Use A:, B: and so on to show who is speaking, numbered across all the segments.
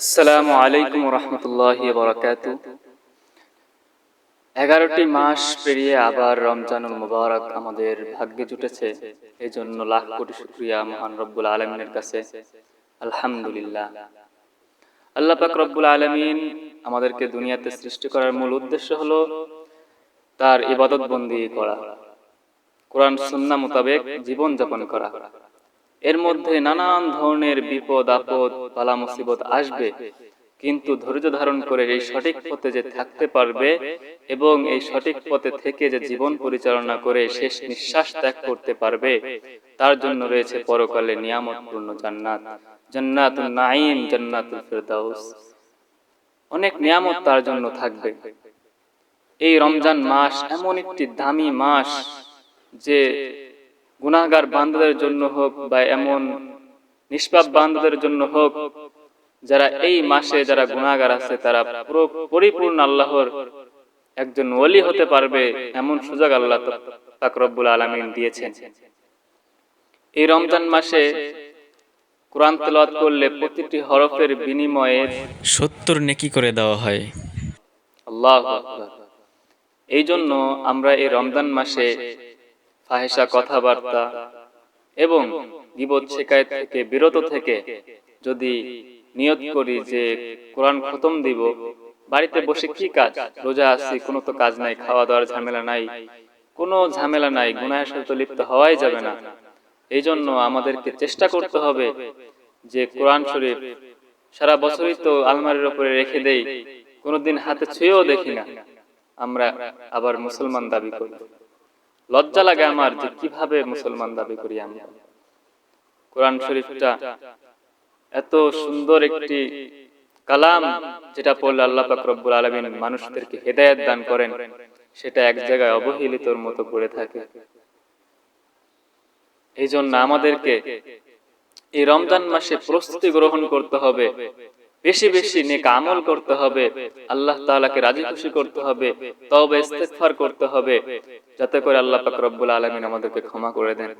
A: আসসালামু আলাইকুম রহমতুল্লাহ বরকাত এগারোটি মাস পেরিয়ে আবার রমজানুল মুবারক আমাদের ভাগ্যে জুটেছে এই জন্য লাখ কোটি শুক্রিয়া মহান রব্বুল আলমিনের কাছে। আলহামদুলিল্লাহ। আল্লাহ পাক রব্বুল আলমিন আমাদেরকে দুনিয়াতে সৃষ্টি করার মূল উদ্দেশ্য হলো তার ইবাদত বন্দি করা, কোরআন সুন্না মোতাবেক জীবন যাপন করা। এর মধ্যে নানান ধরনের বিপদ, আপদ পালা মুসিবত আসবে। কিন্তু ধৈর্য ধারণ করে এই সঠিক পথে যে থাকতে পারবে এবং এই সঠিক পথে থেকে যে জীবন পরিচালনা করে শেষ নিঃশ্বাস ত্যাগ করতে পারবে, তার জন্য রয়েছে পরকালে নিয়ামতপূর্ণ জান্নাত জান্নাতুল নাঈম, জান্নাতুল ফেরদাউস। অনেক নিয়ামত তার জন্য থাকবে। এই রমজান মাস এমন একটি দামি মাস যে গুনাগার বান্ধবের জন্য হোক বা এমন নিষ্পাপ বান্ধবের জন্য হোক যারা এই মাসে যারা গুণাগার আছে তারা পুরো পরিপূর্ণ আল্লাহর একজন ওলি হতে পারবে এমন সুযোগ আল্লাহ তাকরব্বুল আলমিন দিয়েছেন। এই রমজান মাসে কোরআন তেলাওয়াত করলে প্রতিটি হরফের বিনিময়ে
B: সত্তর নেকি করে দেওয়া হয়।
A: আল্লাহ এই জন্য আমরা এই রমজান মাসে ফাহেসা কথাবার্তা এবং বিপদ শেখায়ত থেকে বিরত থেকে যদি নিয়ত করি যে কোরআন খতম দিব বাড়িতে বসে কি কাজ? রোজা আছি কোনো তো কাজ নাই খাওয়া দাওয়ার ঝামেলা নাই। কোনো ঝামেলা নাই গুনাহের সাথে লিপ্ত হওয়াই যাবে না। এই জন্য আমাদেরকে চেষ্টা করতে হবে যে কোরআন শরীফ সারা বছরই তো আলমারির উপরে রেখে দেই কোনোদিন হাতে ছুঁয়েও দেখি না। আমরা আবার মুসলমান দাবি করি। লজ্জা লাগে আমার যে কীভাবে মুসলমান দাবি করি আমি কোরআন শরীফটা এত সুন্দর একটি কালাম যেটা পড়লে আল্লাহ পাক রব্বুল আলমিন মানুষদেরকে হেদায়ত দান করেন। সেটা এক জায়গায় অবহেলিতর মতো পড়ে থাকে। এই জন্য আমাদেরকে এই রমজান মাসে প্রস্তুতি গ্রহণ করতে হবে। বেশি বেশি নেক আমল করতে হবে। আল্লাহ তাআলাকে রাজি খুশি করতে হবে। তবে ইস্তেগফার করতে হবে। যাতে করে আল্লাহ পাক রব্বুল আলামিন আমাদেরকে ক্ষমা করে দেন।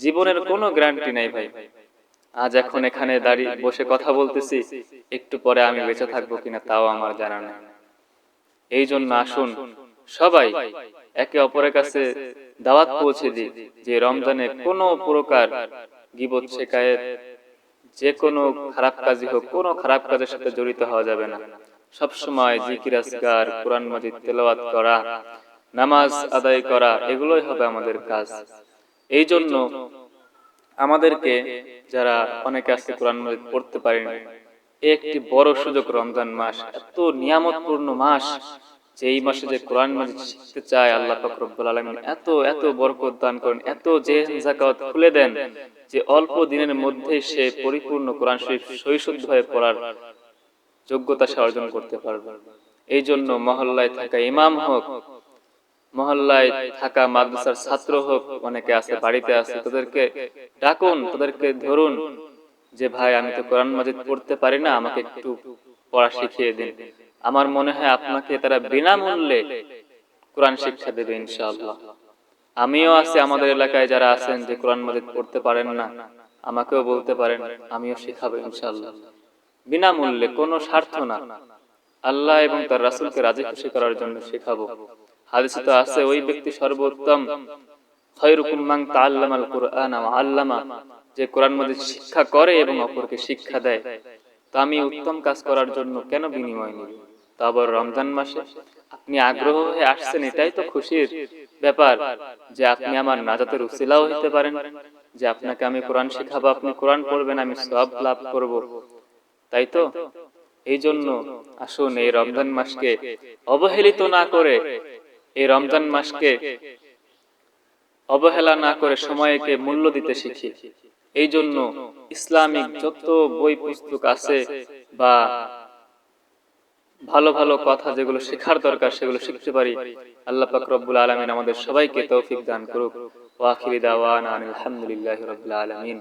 A: জীবনের কোনো গ্যারান্টি নাই ভাই। আজ এখন এখানে দাঁড়িয়ে বসে কথা বলতেছি। একটু পরে আমি বেঁচে থাকব কিনা তাও আমার জানা নেই। এই জন্য আসুন। সবাই একে অপরের কাছে দাওয়াত পৌঁছে দিই যে রমজানে কোনো প্রকার গিবত শেখায়েত যে কোনো খারাপ কাজই হোক, কোনো খারাপ কাজের সাথে জড়িত হওয়া যাবে না। সব সময় জিকির আসগার কোরআন মাজিদ, তেলাওয়াত করা, নামাজ আদায় করা, এগুলোই হবে আমাদের কাজ। এই জন্য আমাদেরকে যারা অনেকে আজকে কোরআন মাজিদ পড়তে পারেনি, একটি বড় সুযোগ রমজান মাস, এত নিয়ামতপূর্ণ মাস যে এই মাসে যে কোরআন শিখতে চায় আল্লাহ পাক রব্বুল আলামিন, এত এত বরকত দান করেন, এত জেহেন জাকাত খুলে দেন যে অল্প দিনের মধ্যে সে পরিপূর্ণ কোরআন শরীফ সহিশুদ্ধভাবে পড়ার যোগ্যতা সে অর্জন করতে পারবে। এই জন্য মহল্লায় থাকা ইমাম হোক, মহল্লায় থাকা মাদ্রাসার ছাত্র হোক, অনেকে আছে, বাড়িতে আছে, তাদেরকে ডাকুন, তাদেরকে ধরুন যে, ভাই, আমি তো কোরআন মাজিদ পড়তে পারি না, আমাকে একটু পড়া শিখিয়ে দিন। আমার মনে হয় আপনাকে তারা বিনামূল্যে কোরআন শিক্ষা দেবে ইনশাআল্লাহ। আমিও আছি আমাদের এলাকায় যারা আছেন যে কোরআন মাজিদ পড়তে পারেন না, আমাকেও বলতে পারেন, আমিও শিখাবো ইনশাআল্লাহ। বিনামূল্যে, কোনো স্বার্থ না। আল্লাহ এবং তার রাসুলকে রাজি খুশি করার জন্য শেখাবো। হাদিসে তো আছে, ওই ব্যক্তি সর্বোত্তম। খয়রুকুম মান তাআল্লামাল কুরআন ওয়া আল্লামা। যে কোরআন মাজিদ শিক্ষা করে এবং অপরকে শিক্ষা দেয়। তা আমি উত্তম কাজ করার জন্য কেন বিনিময় নিব তা আবার রমজান মাসে? আপনি আগ্রহ হয়ে আসছেন, এটাই তো খুশির ব্যাপার যে আপনি আমার নাজাতের উসিলাও হইতে পারেন, যে আপনাকে আমি কোরআন শিখাবো, আপনি কোরআন পড়বেন, আমি সব লাভ করব। তাই তো? এই জন্য আসুন এই রমজান মাসকে অবহেলিত না করে, এই রমজান মাসকে অবহেলা না করে সময়কে মূল্য দিতে শিখি। এই জন্য ইসলামিক যত বই পুস্তক আছে বা ভালো ভালো কথা যেগুলো শেখার দরকার সেগুলো শিখতে পারি, আল্লাহ পাক রব্বুল আলমিন আমাদের সবাইকে তৌফিক দান করুক। ওয়াখিরি দাওয়ানা আলহামদুলিল্লাহ রবিল আলমিন।